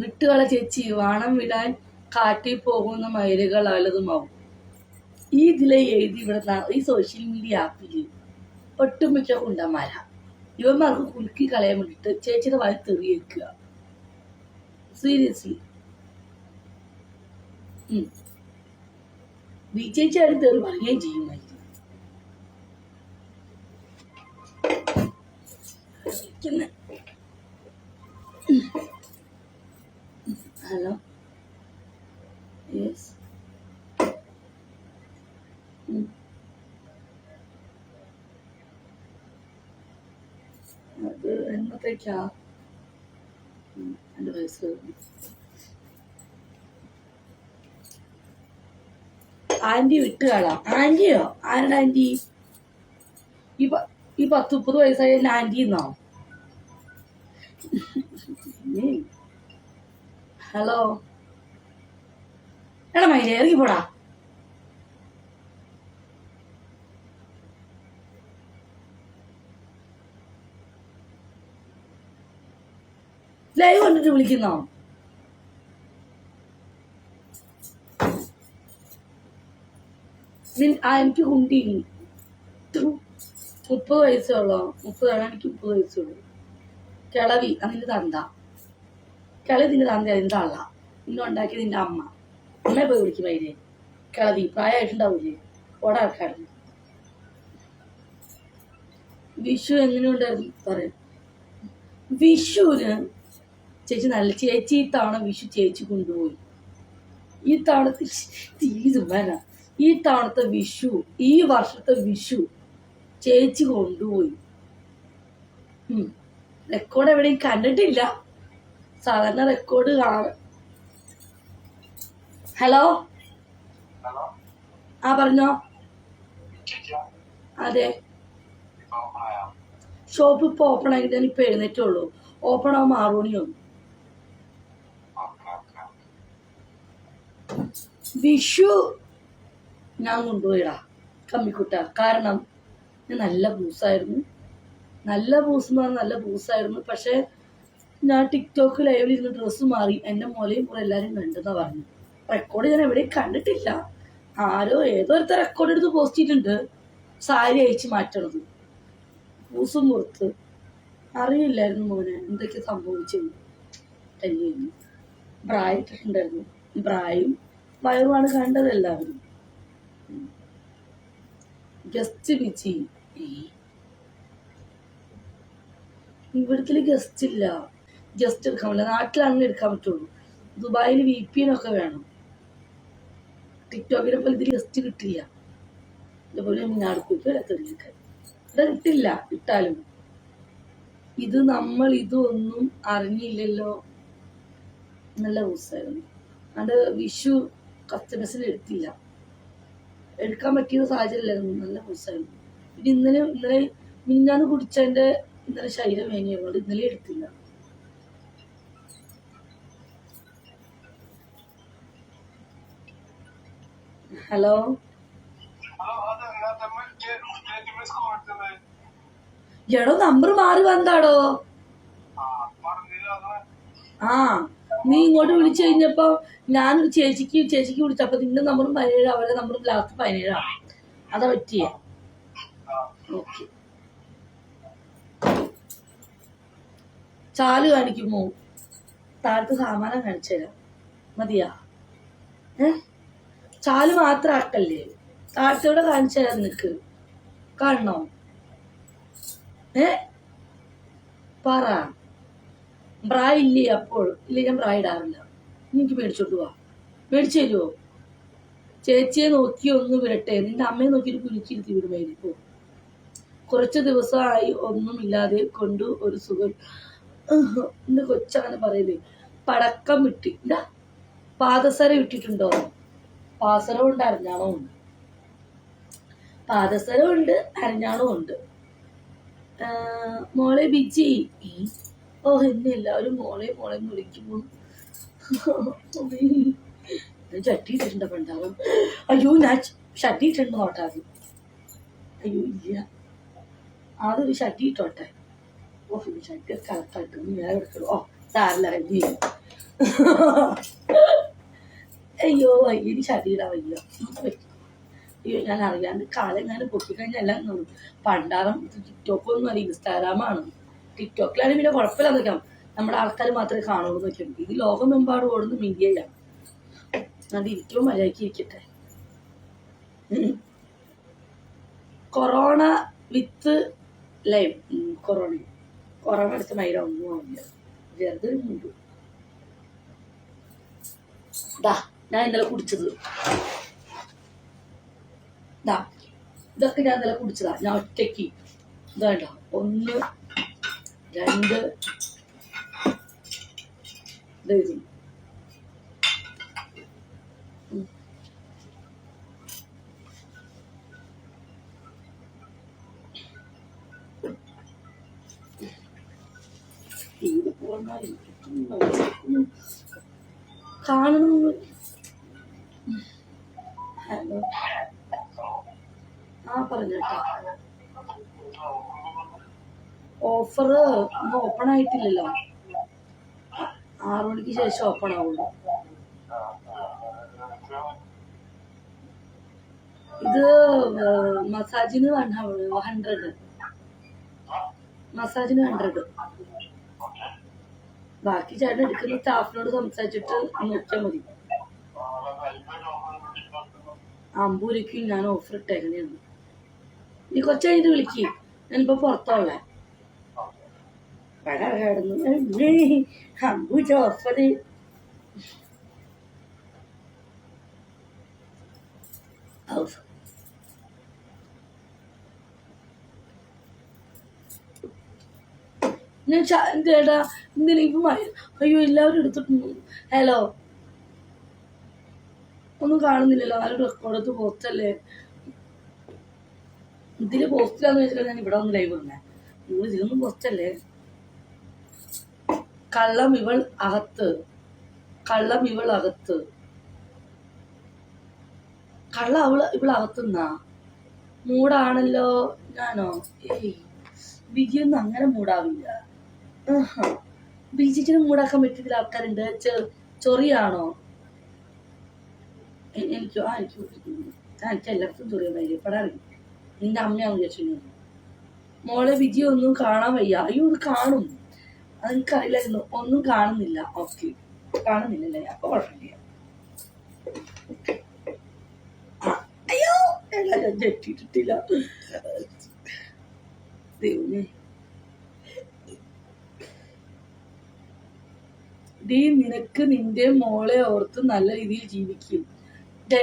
വിട്ടുകളെ ചേച്ചി വാണം വിടാൻ കാറ്റിൽ പോകുന്ന മയിലുകൾ അലതുമാവും. ഈ ഇതിലെ എഴുതി ഇവിടെ ഈ സോഷ്യൽ മീഡിയ ആപ്പിൽ ഒട്ടുമിക്ക കുണ്ടന്മാരാ. ഇവന്മാർക്ക് കുലുക്കി കളയാൻ വേണ്ടിട്ട് ചേച്ചിയുടെ വായി തെറി വെക്കുക സീരിയസ്ലി ബി ചേച്ചി ആരും തെറി പറയുകയും ചെയ്യുമായിരിക്കും. ഇരിക്കുന്നെ. ഹലോ യെസ് അത് ഉം, എന്റെ വയസ്സ് ആന്റി വിട്ട് കളാം ആന്റിയോ ആരുടെ ആന്റി ഈ ഈ പത്ത് മുപ്പത് വയസ്സായ ആന്റി എന്നോ? ഹലോ. എടാ മൈല ഇറങ്ങി പോടാ ലൈവ് കണ്ടിട്ട് വിളിക്കുന്നോ? എനിക്ക് കുണ്ടി മുപ്പത് വയസ്സേ ഉള്ളോ? മുപ്പതാണ് എനിക്ക് മുപ്പത് വയസ്സേ ഉള്ളൂ. കിളവി അതിന്റെ തന്ത. കിളവി നിന്റെ തന്ത അതിന്റെ അള്ള നിന്നെ ഉണ്ടാക്കിയത് നിന്റെ അമ്മ. അമ്മയെ പോയി വിളിക്കും അതിന് കിളവി പ്രായമായിട്ടുണ്ടാവൂലേ? ഓടാ ആൾക്കാരുന്നു വിഷു എങ്ങനെയുണ്ടായിരുന്നു? പറയാം. വിഷുവിന് ചേച്ചി നല്ല ചേച്ചി ഈ തവണ വിഷു ചേച്ചി കൊണ്ടുപോയി. ഈ തവണത്തെ തീരുമാന ഈ തവണത്തെ വിഷു ഈ വർഷത്തെ വിഷു ചേച്ചി കൊണ്ടുപോയി. റെക്കോർഡ് എവിടെയും കണ്ടിട്ടില്ല. സാധാരണ റെക്കോർഡ് കാണാൻ ഹലോ ആ പറഞ്ഞോ. അതെ. ഷോപ്പ് ഇപ്പൊ ഓപ്പൺ ആയിട്ട് ഞാൻ ഇപ്പൊ എഴുന്നേറ്റുള്ളൂ ഓപ്പൺ ആവുമ്പോ ആറു ഓക്കെ ഓക്കെ വിഷു ഞാൻ കൊണ്ടുപോയിടാ കമ്മിക്കുട്ട. കാരണം ഞാൻ നല്ല പൂസായിരുന്നു. നല്ല പൂസ് എന്ന് പറഞ്ഞാൽ നല്ല പൂസായിരുന്നു. പക്ഷേ ഞാൻ ടിക്ടോക്ക് ലൈവിൽ ഇരുന്ന് ഡ്രസ്സ് മാറി എന്റെ മോലെയും കൂടെ എല്ലാവരും കണ്ടെന്നാണ് പറഞ്ഞു റെക്കോർഡ് ഞാൻ എവിടെയും കണ്ടിട്ടില്ല. ആരോ ഏതോ ഒരുത്ത റെക്കോർഡ് എടുത്ത് പോസ്റ്റ് ചെയ്തിട്ടുണ്ട്. സാരി അയച്ച് മാറ്റണത്. പൂസും പുറത്ത് അറിയില്ലായിരുന്നു മോനെ എന്തൊക്കെ സംഭവിച്ചത് കല്യാണം ബ്രായിട്ടിട്ടുണ്ടായിരുന്നു ബ്രായും വയറുമാണ് കണ്ടത് എല്ലാവരും. ഗസ്റ്റ് വിജി ഇവിടത്തിൽ ഗസ്റ്റ് ഇല്ല. ഗസ്റ്റ് എടുക്കാൻ പറ്റില്ല. നാട്ടിലാണെങ്കിൽ എടുക്കാൻ പറ്റുള്ളൂ. ദുബായിൽ വി പി ഒക്കെ വേണം. ടിക്ടോക്കിനെ പോലെ ഇതിൽ ഗസ്റ്റ് കിട്ടില്ല. ഇതുപോലെ മീനാടുക്കൂക്ക് തെളിയിക്കാൻ. ഇവിടെ കിട്ടില്ല ഇട്ടാലും ഇത് നമ്മൾ ഇതൊന്നും അറിഞ്ഞില്ലല്ലോ. നല്ല ദിവസമായിരുന്നു അത് വിഷു കസ്റ്റമേഴ്സിന് എടുത്തില്ല. എടുക്കാൻ പറ്റിയ സാഹചര്യമില്ലായിരുന്നു. നല്ല ദിവസമായിരുന്നു പിന്നെ ഇന്നലെ ഇന്നലെ മിന്നാന്ന് കുടിച്ചതിന്റെ ഇന്നലെ ശരീരം വേനിയുള്ളത് ഇന്നലെ എടുത്തില്ല. ഹലോ? എടോ നമ്പർ മാറി വന്നാടോ ആ നീ ഇങ്ങോട്ട് വിളിച്ചു കഴിഞ്ഞപ്പോ ഞാനൊരു ചേച്ചിക്ക് ചേച്ചിക്ക് വിളിച്ചപ്പോ നിന്റെ നമ്പറും പതിനേഴ് അവരുടെ നമ്പറും ലാസ്റ്റ് പതിനേഴാണ് അതാ പറ്റിയ? ചാൽ കാണിക്കുമോ താഴത്ത് സാമാനം കാണിച്ചു തരാം. മതിയാ? ചാൽ മാത്രം ആക്കല്ലേ? താഴത്തോടെ കാണിച്ചു തരാം നിനക്ക്. കാണണോ? ഏ? പറ. ബ്രാ അപ്പോൾ? ഇല്ല ഞാൻ ബ്രാ ഇടാറില്ല എനിക്ക് മേടിച്ചോണ്ട് പോവാ മേടിച്ചു തരുമോ ചേച്ചിയെ നോക്കി ഒന്ന് വിടട്ടെ. നിന്റെ അമ്മയെ നോക്കിയിട്ട് കുലിച്ചിരുത്തി വിടുമായിരിക്കും കുറച്ച് ദിവസമായി ഒന്നുമില്ലാതെ കൊണ്ട് ഒരു സുഖം. എന്റെ കൊച്ചങ്ങനെ പറയുന്നത് പടക്കം വിട്ടി. എന്താ പാദസര വിട്ടിട്ടുണ്ടോ? പാസരവും ഉണ്ട് അരഞ്ഞാണവും ഉണ്ട്. പാദസരവും ഉണ്ട് അരഞ്ഞാണവും ഉണ്ട്. മോളെ ബിജി. ഓ എന്നെ എല്ലാവരും മോളെ മോളെ എന്ന് വിളിക്കുമ്പോ ഞാൻ ചട്ടി പണ്ടാവും അയ്യോ ഞാൻ ഷട്ടി ഇട്ടിട്ടുണ്ട് നോട്ടാതി അയ്യോ ഇല്ല. അതൊരു ഷട്ടി ഇട്ടോട്ടെ. ഓ ഈ ഷട്ടി കറക്റ്റായിട്ട് ഞാൻ എടുക്കണം? ഓ സാറില്ല ഇത് ചെയ്യും. അയ്യോ ഇനി ശരീരം വയ്യ. അയ്യോ ഞാൻ അറിയാണ്ട് കാലം ഞാൻ നോക്കും പണ്ടാറും ടിക്ടോക്ക് ഒന്നും അല്ല ഇൻസ്റ്റാഗ്രാമാണ്. ടിക്ടോക്കിലാണെങ്കിൽ പിന്നെ കുഴപ്പമില്ല നോക്കാം നമ്മുടെ ആൾക്കാർ മാത്രമേ കാണുള്ളൂ നോക്കിയാൽ ഇത് ലോകമെമ്പാടും ഓടുന്ന മീഡിയയിലാണ് അത് ഇരിക്കുമ്പോൾ മര്യാദയ്ക്ക് ഇരിക്കട്ടെ. Corona with lime. Corona. Corona അടുത്ത മൈര ആവില്ല. ഉണ്ട് ദാ ഞാൻ ഇന്നലെ കുടിച്ചത്. ദാ ഇതൊക്കെ ഞാൻ ഇന്നലെ കുടിച്ചതാ. ഞാൻ ഒറ്റയ്ക്ക്. ഇതാണ്ടോ ഒന്ന് രണ്ട്. ദേ ഇത്. ഉം. ഇത് പോന്നാ എനിക്ക് കാണണം ഹലോ. ആ പറഞ്ഞേട്ടാ ഓഫർ ഓപ്പൺ ആയിട്ടില്ലല്ലോ. ആറു മണിക്ക് ശേഷം ഓപ്പൺ ആവുള്ളൂ. ഇത് മസാജിന് ഹൺഡ്രഡ് മസാജിന് ഹൺഡ്രഡ് ബാക്കി ചേട്ടൻ എടുക്കുന്ന സ്റ്റാഫിനോട് സംസാരിച്ചിട്ട് നോക്കിയാൽ മതി. അമ്പൂരിക്കും ഞാൻ ഓഫർ ഇട്ടേക്കണേന്ന് നീ കുറച്ച് കഴിഞ്ഞിട്ട് വിളിക്ക്. ഞാനിപ്പോ പുറത്തോളെ കിടന്നു അമ്പൂച്ച ഓഫർ ഞാൻ ചേട്ടാ? അയ്യോ എല്ലാവരും എടുത്തിട്ടുണ്ട്. ഹലോ. ഒന്നും കാണുന്നില്ലല്ലോ. ആരും റെക്കോർഡ് എടുത്ത് പോസ്റ്റല്ലേ ഇതിൽ പോസ്റ്റിലാന്ന് വെച്ചാൽ ഞാൻ ഇവിടെ ഒന്ന് ലൈവ് വന്നേ നിങ്ങൾ ഇതിലൊന്നും പോസ്റ്റല്ലേ കള്ളം ഇവൾ അകത്ത്. കള്ളം ഇവൾ അകത്ത്. കള്ള അവൾ ഇവൾ അകത്തുന്നാ? മൂടാണല്ലോ ഞാനോ? ഏയ് ബിജിയൊന്നും അങ്ങനെ മൂടാവില്ല. ബിജിക്കിന് മൂടാക്കാൻ പറ്റിയ ആൾക്കാരുണ്ട്. ചൊറിയാണോ? എനിക്ക്? ആ എനിക്ക് ആ എനിക്ക് എല്ലായിടത്തും ചൊറിയാൻ ധൈര്യപ്പെടാറില്ല നിന്റെ അമ്മയാണെന്ന് വിചാരിച്ചു മോളെ വിജയൊന്നും കാണാൻ വയ്യ. അയ്യോ ഇത് അറിയില്ലായിരുന്നു ഒന്നും കാണുന്നില്ല. ഓക്കെ കാണുന്നില്ലല്ലേ? അപ്പൊ കുഴപ്പമില്ല. അയ്യോ എല്ലാം ഞാൻ ഡീ നിനക്ക് നിന്റെ മോളെ ഓർത്ത് നല്ല രീതിയിൽ ജീവിക്കും. ഡേ.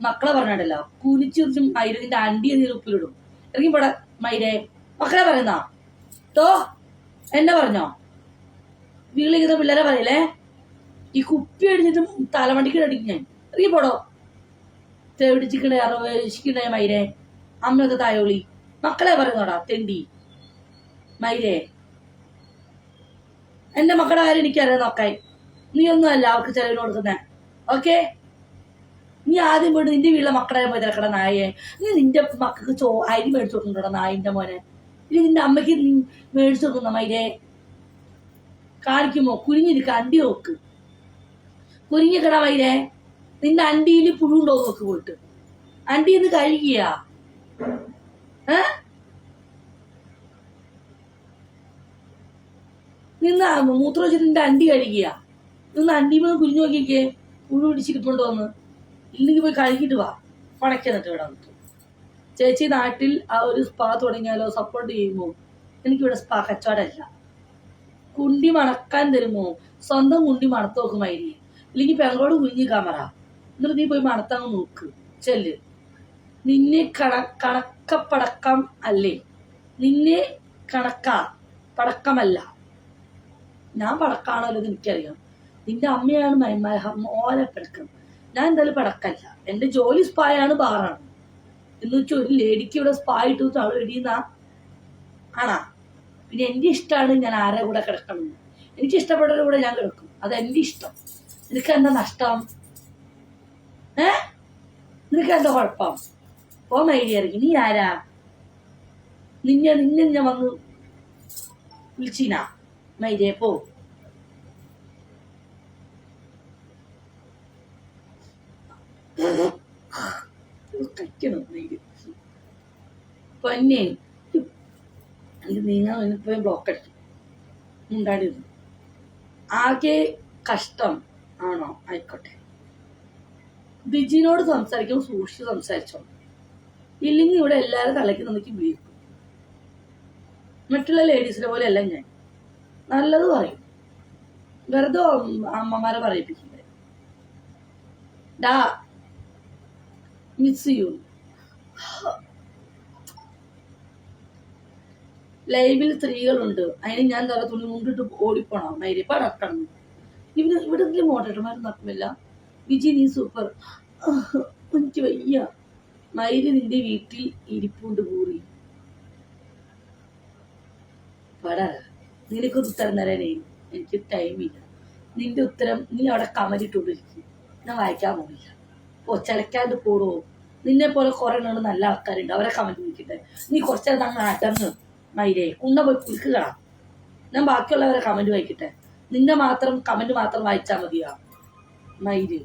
മക്കളെ പറഞ്ഞിട്ടല്ലോ കുനിച്ചു മൈര അണ്ടി എന്തെങ്കിലും ഉപ്പിലിടും ഇറങ്ങി പോടാ മൈരെ. മക്കളെ പറയുന്ന തോ എന്നെ പറഞ്ഞോ? വീളിക്കുന്ന പിള്ളേരെ പറയില്ലേ? ഈ കുപ്പി അടിച്ചിട്ട് തലമണ്ടിക്ക് അടിക്കും ഞാൻ. ഇറങ്ങി പോടോ. തേടിച്ചിക്കണേ അറവേശിക്കണേ മൈരേ. അമ്മയൊക്കെ തായോളി. മക്കളെ പറയുന്നോടാ തെണ്ടി. മൈരേ. എന്റെ മക്കളുടെ കാര്യം എനിക്കറിയാം നോക്കായി നീ ഒന്നും അല്ല അവർക്ക് ചെലവിന് കൊടുക്കുന്നേ. ഓക്കെ? നീ ആദ്യം പോയിട്ട് നിന്റെ വീട്ടിലെ മക്കളെ പോയി തിരക്കട നായേ നീ നിന്റെ മക്കൾക്ക് ചോ അരി മേടിച്ചു നായിന്റെ മോനെ? ഇനി നിന്റെ അമ്മയ്ക്ക് മേടിച്ചു കൊടുക്കുന്ന മൈരെ കാണിക്കുമോ? കുരിഞ്ഞിരിക്ക അണ്ടി നോക്ക്. കുരിഞ്ഞിക്കട മൈരെ നിന്റെ അണ്ടിയിൽ പുഴുണ്ടോ നോക്ക് പോയിട്ട്. അണ്ടി ഒന്ന് കഴുകിയ നിന്ന് മൂത്ര വെച്ചിട്ട് നിന്റെ അണ്ടി കഴുകിയ നിന്ന് അണ്ടി ഒന്ന് കുരിഞ്ഞു നോക്കിക്കേ. പുഴു പിടിച്ചിരിപ്പുണ്ടോന്ന് ഇല്ലെങ്കിൽ പോയി കഴുകിട്ട് വാ. പണയ്ക്കുന്നിട്ട് ഇവിടെ വന്നിട്ട്. ചേച്ചി നാട്ടിൽ ആ ഒരു സ്പാ തുടങ്ങിയാലോ സപ്പോർട്ട് ചെയ്യുമോ? എനിക്കിവിടെ സ്പാ കച്ചവടമല്ല. കുണ്ടി മണക്കാൻ തരുമോ? സ്വന്തം കുണ്ടി മണത്ത് നോക്കുമായിരി ഇല്ലെങ്കിൽ പെങ്ങളോട് കുഞ്ഞി കമറ എന്നിട്ട് നീ പോയി മണത്തങ്ങ് നോക്ക്. ചെല്ല്. നിന്നെ കണ കണക്കപ്പടക്കം അല്ലേ? നിന്നെ കണക്ക. പടക്കമല്ല. ഞാൻ പടക്കാണല്ലോ എന്ന് എനിക്കറിയാം. നിന്റെ അമ്മയാണ് ഓല പടക്കം. ഞാൻ എന്തായാലും പടക്കല്ല. എന്റെ ജോലി സ്പായാണ് ബാറാണ് എന്ന് വെച്ചാൽ ഒരു ലേഡിക്ക് ഇവിടെ സ്പാ ഇട്ടു അവൾ എടിയുന്ന ആണാ? പിന്നെ എന്റെ ഇഷ്ടമാണ് ഞാൻ ആരെ കൂടെ കിടക്കണം എനിക്ക് ഇഷ്ടപ്പെട്ടവരുടെ കൂടെ ഞാൻ കിടക്കും. അത് എന്റെ ഇഷ്ടം. നിനക്ക് എന്താ നഷ്ടം? ഏ? നിനക്ക് എന്താ കുഴപ്പം? ഓ മൈഡിയായിരിക്കും നീ ആരാ? നിന്നെ നിന്നെ ഞാൻ വന്ന് വിളിച്ചീനാ? മൈഡിയെ പോ. പൊന്നെ എനിക്ക് നീങ്ങാൻ ഇനിയിപ്പോ ബ്ലോക്ക് അടിച്ചു. ഉണ്ടായിരുന്നു ആകെ കഷ്ടം ആണോ? ആയിക്കോട്ടെ. ബിജിനോട് സംസാരിക്കുമ്പോൾ സൂക്ഷിച്ച് സംസാരിച്ചോ ഇല്ലെങ്കിൽ ഇവിടെ എല്ലാവരും തലയ്ക്ക് നമുക്ക് വീഴും. മറ്റുള്ള ലേഡീസിനെ പോലെ അല്ല ഞാൻ. നല്ലത് പറയും. വെറുതെ അമ്മമാരെ പറയിപ്പിക്കില്ലേ ഡാ മിസ് യു ലൈവിൽ സ്ത്രീകളുണ്ട്. അതിന് ഞാൻ തല തുണി മുണ്ടിട്ട് ഓടിപ്പോണം. മൈരിപ്പ നടക്കണം. ഇവിടെ ഇവിടെ എന്തെങ്കിലും നടക്കുമില്ല വിജി നീ സൂപ്പർ എനിക്ക് വയ്യ. മൈരി നിന്റെ വീട്ടിൽ ഇരിപ്പുണ്ട് കൂറി പട നിനക്കൊരു ഉത്തരം തരാനേ. എനിക്ക് ടൈമില്ല നിന്റെ ഉത്തരം നീ അവിടെ കമലിട്ടുകൊണ്ടിരിക്കും. ഞാൻ വായിക്കാൻ പോകില്ല ഓ ചിലക്കാണ്ട് പോടുവോ നിന്നെ പോലെ കുറെ നല്ല ആൾക്കാരുണ്ട്. അവരെ കമന്റ് നിൽക്കട്ടെ നീ കുറച്ചേരം അങ്ങ് അടങ്ങ് മൈരേ കുന്ന പോയി കുലുക്കുക ഞാൻ ബാക്കിയുള്ളവരെ കമന്റ് വായിക്കട്ടെ. നിന്നെ മാത്രം കമന്റ് മാത്രം വായിച്ചാൽ മതിയാ. മൈര്